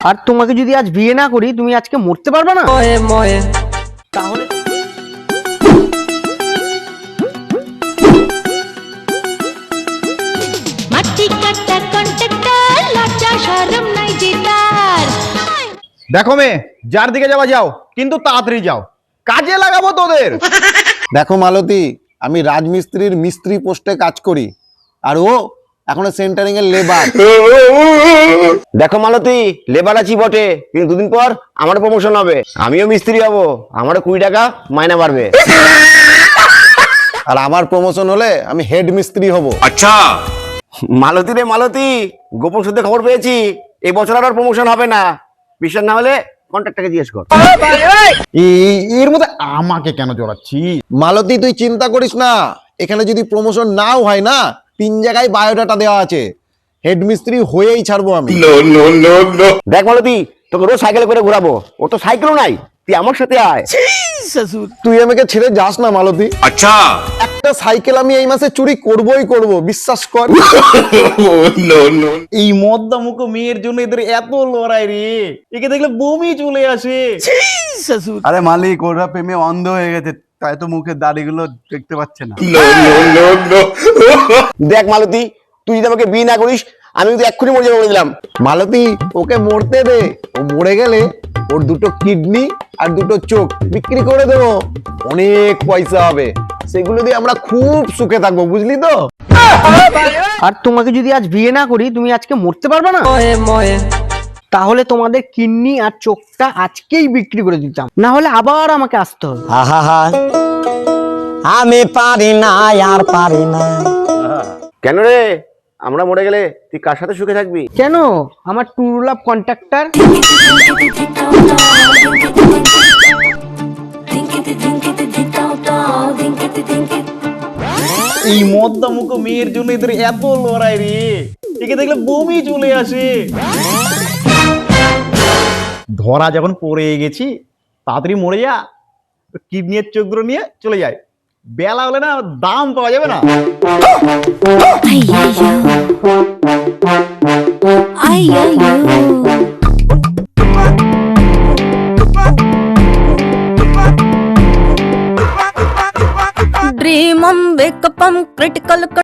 আর তোমাকে যদি আজ বিয়ে না করি তুমি আজকে মরতে পারবে না? ময়ে ময়ে তাহলে? দেখো মে যার দিকে যাওয়া যাও কিন্তু তাড়াতাড়ি যাও। কাজে লাগাবো তোদের। দেখো মালতী আমি রাজমিস্ত্রির মিস্ত্রি পোস্টে কাজ করি আর ও এখনও সেন্টারিং এর লেবার দেখো মালতি লেবার আছি বটে কিন্তু দুদিন পর আমার প্রমোশন হবে। আমিও মিস্ত্রি হব আমারও কুড়ি টাকা মাইনা বাড়বে। আর আমার প্রমোশন হলে আমি হেড মিস্ত্রি হব। মালতী রে মালতী গোপন সূত্রে খবর পেয়েছি এই বছর আর প্রমোশন হবে না। বিশ্বাস না হলে কন্ট্রাক্টরকে জিজ্ঞেস কর। এর মধ্যে আমাকে কেন জড়াচ্ছি মালতি তুই চিন্তা করিস না এখানে যদি প্রমোশন নাও হয় না তিন জায়গায় বায়োডাটা দেওয়া আছে। হেড মিস্ত্রি হয়েই ছাড়বো আমি। দেখ মালতী তোকে রোজ সাইকেলে করে ঘোরাবো। ও তো সাইকেলও নাই। তুই আমার সাথে আয়। তুই আমাকে ছেড়ে যাস না মালতী। আচ্ছা। একটা সাইকেল আমি এই মাসে চুরি করবই করব বিশ্বাস কর। এই মদ্দা মুখো মেয়ের জন্য এদের এত লড়াই রে। একে দেখলে বমি চলে আসে। আরে মালিক ওরা প্রেমে অন্ধ হয়ে গেছে। তাই তো মুখের দাড়িগুলো দেখতে পাচ্ছে না। দেখ মালতী তুই যদি আমাকে বিয়ে না করিস আমি কিন্তু এক্ষুনি মরে যাব বলে দিলাম। মালতী ওকে মরতে দে। ও মরে গেলে ওর দুটো কিডনি আর দুটো চোখ বিক্রি করে দেবো। অনেক পয়সা হবে। সেগুলো দিয়ে আমরা খুব সুখে থাকব বুঝলি তো? আর তোমাকে যদি আজ বিয়ে না করি তুমি আজকে মরতে পারবে না? তাহলে তোমাদের কিডনি আর চোখটা আজকেই বিক্রি করে দিতাম। না হলে আবার আমাকে আসতে হবে। আহা আমি পারি না আর পারি না। কেন রে? আমরা মরে গেলে তুই কার সাথে সুখে থাকবি? কেন? আমার টুরুলাভ কন্ট্রাক্টর? এই মদ্দা মুখো মেয়ের জন্য এদের এত লড়াই রে। একে দেখলে বমি চলে আসে। ধরা যখন পড়ে গেছি, তাড়াতাড়ি মরে যা। কিডনির চোখগুলো নিয়ে চলে যায়। বেলা হলে না দাম পাওয়া যাবে না। డ్రీమం